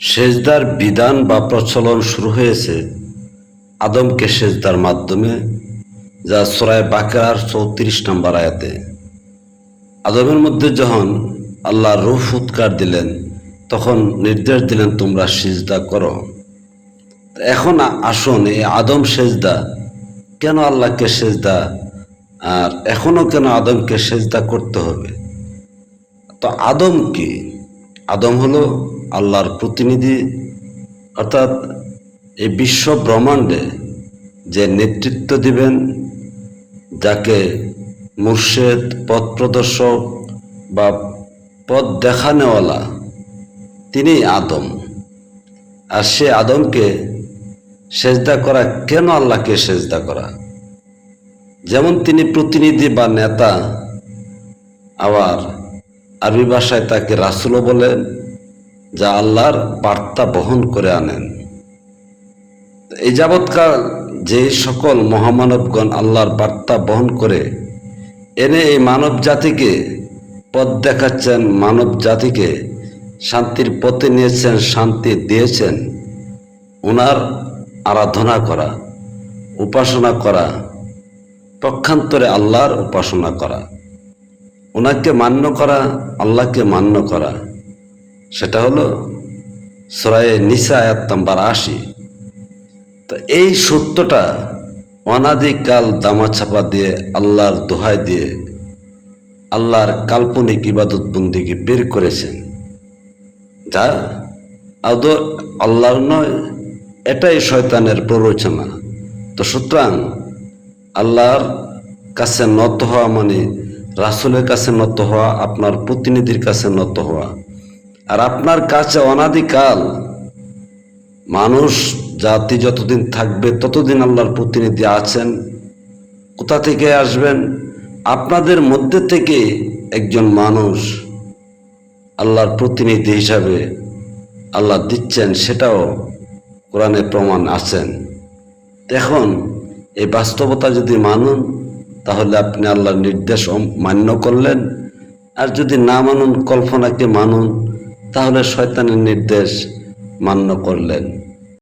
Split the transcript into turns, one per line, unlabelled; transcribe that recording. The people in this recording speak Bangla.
সেজদার বিধান বা প্রচলন শুরু হয়েছে আদমকে সেজদার মাধ্যমে, যা সরায় বাকেরার চৌত্রিশ নম্বর আয়াতে। আদমের মধ্যে যখন আল্লাহ রুফ উৎকার দিলেন, তখন নির্দেশ দিলেন, তোমরা সেজদা করো। এখন আসুন এই আদম সেজদা, কেন আল্লাহকে সেজদা, আর এখনও কেন আদমকে সেজদা করতে হবে? তো আদম কি? আদম হলো আল্লাহর প্রতিনিধি, অর্থাৎ এই বিশ্ব ব্রহ্মাণ্ডে যে নেতৃত্ব দিবেন, যাকে মুর্শেদ, পথ প্রদর্শক বা পথ দেখানেওয়ালা তিনি আদম। আর সে আদমকে সেজদা করা কেন আল্লাহকে সেজদা করা? যেমন তিনি প্রতিনিধি বা নেতা, আবার আরবি ভাষায় তাকে রাসুলও বলেন, যা আল্লাহর বার্তা বহন করে আনেন। এই যাবৎকাল যে সকল মহামানবগণ আল্লাহর বার্তা বহন করে, এনে এই মানব জাতিকে পথ দেখাচ্ছেন মানব জাতিকে শান্তির পথে নিয়েছেন, শান্তি দিয়েছেন। ওনার আরাধনা করা, উপাসনা করা, পক্ষান্তরে আল্লাহর উপাসনা করা। ওনাকে মান্য করা, আল্লাহকে মান্য করা। সেটা হলো সরায়ে নিসা আয়াত নাম্বার আশি। তো এই সত্যটা অনাদিকাল দামাছাপা দিয়ে আল্লাহর দোহাই দিয়ে আল্লাহর কাল্পনিক ইবাদত বন্দিকে বের করেছেন। যা আদৌ আল্লাহর নয়, এটাই শয়তানের প্ররোচনা। তো সুতরাং আল্লাহর কাছে নত হওয়া মানে রাসুলের কাছে নত হওয়া, আপনার প্রতিনিধির কাছে নত হওয়া। আর আপনার কাছে অনাদিকাল মানুষ, জাতি যতদিন থাকবে, ততদিন আল্লাহর প্রতিনিধি আছেন। কোথা থেকে আসবেন? আপনাদের মধ্যে থেকে একজন মানুষ আল্লাহর প্রতিনিধি হিসাবে আল্লাহ দিচ্ছেন, সেটাও কোরআনে প্রমাণ আছেন। এখন এই বাস্তবতা যদি মানুন তাহলে আপনি আল্লাহর নির্দেশ মান্য করলেন। আর যদি না মানুন, কল্পনাকে মানুন, তাহলে শয়তানের নির্দেশ মান্য করলেন।